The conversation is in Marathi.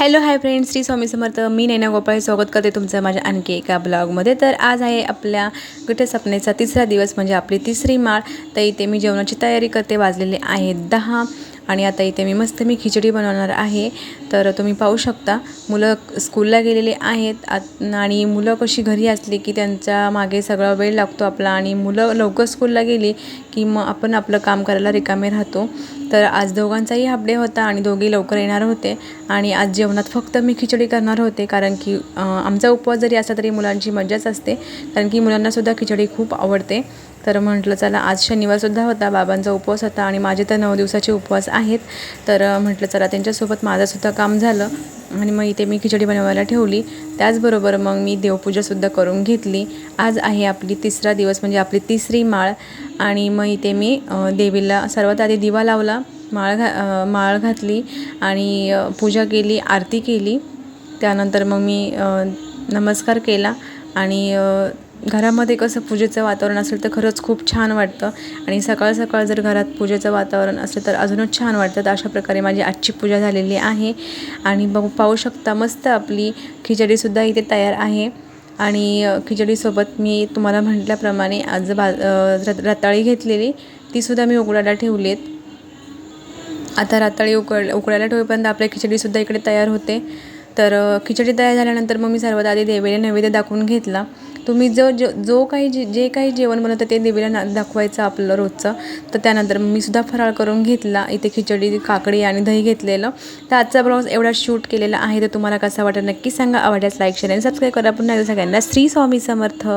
Hello hi friends Shri Swami Samarth. मी नैना गोपाळ स्वागत करते तुमचं माझ्या आणखी एका ब्लॉगमध्ये. तर आज आहे आपल्या घटस्थापनेचा तिसरा दिवस म्हणजे आपली तिसरी माळ. तर इथे मी जेवणाची तयारी करते. वाजलेले आहेत दहा. आणि आता इथे मी मस्त मी खिचडी बनवणार आहे. तर तुम्ही पाहू शकता मुलं स्कूलला गेलेले आहेत. आत आणि मुलं कशी घरी असली की त्यांच्या मागे सगळा वेळ लागतो आपला आणि मुलं लवकर स्कूलला गेली की मग आपण आपलं काम करायला रिकामे राहतो. तर आज दोघांचाही हाफ डे होता आणि दोघे लवकर येणार होते. आणि आज जेवणात फक्त मी खिचडी करणार होते. कारण की आमचा उपवास जरी असला तरी मुलांची मजाच असते. कारण की मुलांनासुद्धा खिचडी खूप आवडते. तर म्हटलं चला आज शनिवारसुद्धा होता बाबांचा उपवास होता आणि माझे तर नऊ दिवसाचे उपवास आहेत. तर म्हटलं चला त्यांच्यासोबत माझंसुद्धा काम झालं आणि मग इथे मी खिचडी बनवायला ठेवली. त्याचबरोबर मग मी देवपूजासुद्धा करून घेतली. आज आहे आपली तिसरा दिवस म्हणजे आपली तिसरी माळ आणि मग इथे मी देवीला सर्वात आधी दिवा लावला माळ घा माळ घातली आणि पूजा केली आरती केली. त्यानंतर मग मी नमस्कार केला. आणि घरामध्ये कसं पूजेचं वातावरण असेल तर खरंच खूप छान वाटतं. आणि सकाळ सकाळ जर घरात पूजेचं वातावरण असलं तर अजूनच छान वाटतं. तर अशा प्रकारे माझी आजची पूजा झालेली आहे. आणि बघू पाहू शकता मस्त आपली खिचडीसुद्धा इथे तयार आहे. आणि खिचडीसोबत मी तुम्हाला म्हटल्याप्रमाणे आज बा रत रताळी घेतलेली. तीसुद्धा मी उकडायला ठेवली आता रताळी उकड उकळायला ठेवेपर्यंत आपल्या खिचडीसुद्धा इकडे तयार होते. तर खिचडी तयार झाल्यानंतर मग मी सर्वात आधी देवीला नैवेद्य दाखवून घेतला. तुम्ही जो जो जो काही जे जे काही जेवण बनवतं ते देवीला ना दाखवायचं आपलं रोजचं. तर त्यानंतर मी सुद्धा फराळ करून घेतला. इथे खिचडी काकडी आणि दही घेतलेलं. तर आजचा ब्लॉग एवढा शूट केलेला आहे. तर तुम्हाला कसा वाटेल नक्की सांगा. आवडल्यास लाईक शेअर आणि सबस्क्राईब करा. पुन्हा सगळ्यांना श्री स्वामी समर्थ.